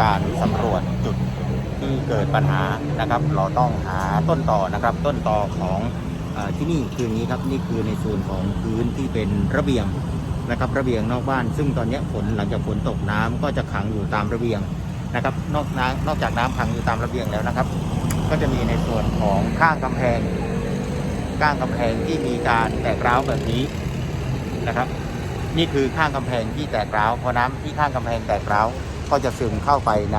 การสำรวจจุดที่เกิดปัญหานะครับ เราต้องหาต้นต่อนะครับ ต้นต่อของอที่นี่คือนี้ครับนี่คือในส่วนของพื้นที่เป็นระเบียงนะครับ ระเบียงนอกบ้าน ซึ่งตอนนี้ฝนหลังจากฝนตกน้ำก็จะขังอยู่ตามระเบียงนะครับ นอกน้ำนอกจากน้ำขังอยู่ตามระเบียงแล้วนะครับ ก็จะมีในส่วนของข้างกำแพงข้างกำแพงที่มีการแตกร้าวแบบนี้นะครับ นี่คือข้างกำแพงที่แตกร้าวพอน้ำที่ข้างกำแพงแตกร้าว ก็จะซึมเข้าไปใน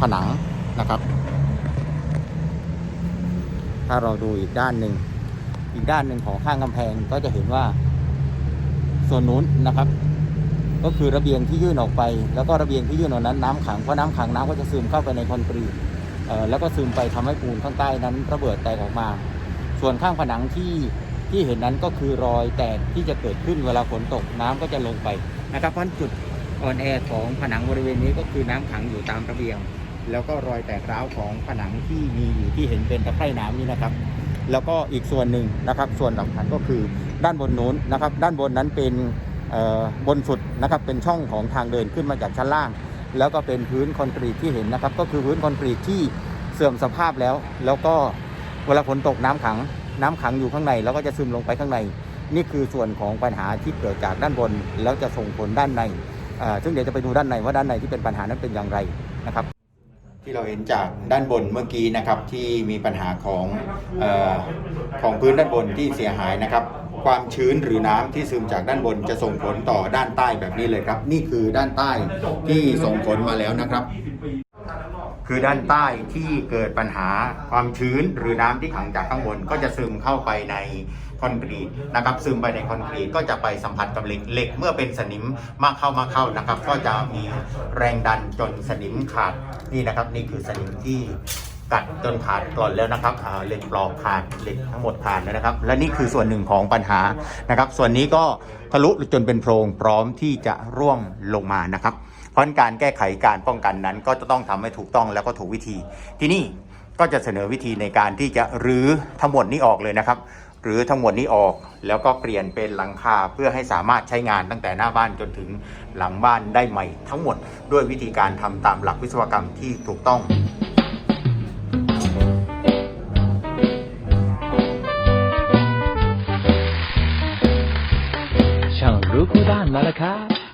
ผนังนะครับ ถ้าเราดูอีกด้านหนึ่ง อีกด้านหนึ่งของข้างกำแพงก็จะเห็นว่าส่วนนู้นนะครับ ก็คือระเบียงที่ยื่นออกไป แล้วก็ระเบียงที่ยื่นออกนั้นน้ำขังเพราะน้ำขังน้ำก็จะซึมเข้าไปในคอนกรีตแล้วก็ซึมไปทำให้ปูนข้างใต้นั้นระเบิดแตกออกมา ส่วนข้างผนังที่ที่เห็นนั้นก็คือรอยแตกที่จะเกิดขึ้นเวลาฝนตกน้ำก็จะลงไปนะครับเพราะจุด อ่อนแอของผนังบริเวณนี้ก็คือน้ำขังอยู่ตามระเบียง แล้วก็รอยแตกร้าวของผนังที่มีอยู่ที่เห็นเป็นตะไคร่น้ำนี่นะครับ แล้วก็อีกส่วนหนึ่งนะครับ ส่วนสำคัญก็คือด้านบนนู้นนะครับ ด้านบนนั้นเป็นบนสุดนะครับเป็นช่องของทางเดินขึ้นมาจากชั้นล่าง แล้วก็เป็นพื้นคอนกรีตที่เห็นนะครับ ก็คือพื้นคอนกรีตที่เสื่อมสภาพแล้ว แล้วก็เวลาฝนตกน้ำขัง น้ำขังอยู่ข้างในแล้วก็จะซึมลงไปข้างใน นี่คือส่วนของปัญหาที่เกิดจากด้านบน แล้วจะส่งผลด้านใน ซึ่งเดี๋ยวจะไปดูด้านในว่าด้านในที่เป็นปัญหานั้นเป็นอย่างไรนะครับ ที่เราเห็นจากด้านบนเมื่อกี้นะครับที่มีปัญหาของอของพื้นด้านบนที่เสียหายนะครับ ความชื้นหรือน้ำที่ซึมจากด้านบนจะส่งผลต่อด้านใต้แบบนี้เลยครับ นี่คือด้านใต้ที่ส่งผลมาแล้วนะครับ คือด้านใต้ที่เกิดปัญหาความชื้นหรือน้ำที่ขังจากข้างบนก็จะซึมเข้าไปในคอนกรีตนะครับซึมไปในคอนกรีตก็จะไปสัมผัสกับเหล็กเหล็กเมื่อเป็นสนิมมากเข้ามากเข้านะครับ ก็จะมีแรงดันจนสนิมขาดนี่นะครับ นี่คือสนิมที่กัดจนขาดกร่อนแล้วนะครับเหล็กปลอกขาดเหล็กทั้งหมดขาดแล้วนะครับ และนี่คือส่วนหนึ่งของปัญหานะครับ ส่วนนี้ก็ทะลุจนเป็นโพรงพร้อมที่จะร่วงลงมานะครับ เพราะการแก้ไขการป้องกันนั้น ก็จะต้องทำให้ถูกต้องแล้วก็ถูกวิธี ที่นี่ก็จะเสนอวิธีในการที่จะรื้อทั้งหมดนี้ออกเลยนะครับหรือทั้งหมดนี้ออกแล้วก็เปลี่ยนเป็นหลังคาเพื่อให้สามารถใช้งานตั้งแต่หน้าบ้านจนถึงหลังบ้านได้ใหม่ ทั้งหมดด้วยวิธีการทำตามหลักวิศวกรรมที่ถูกต้องช่างรู้คู่บ้านมาแล้วครับ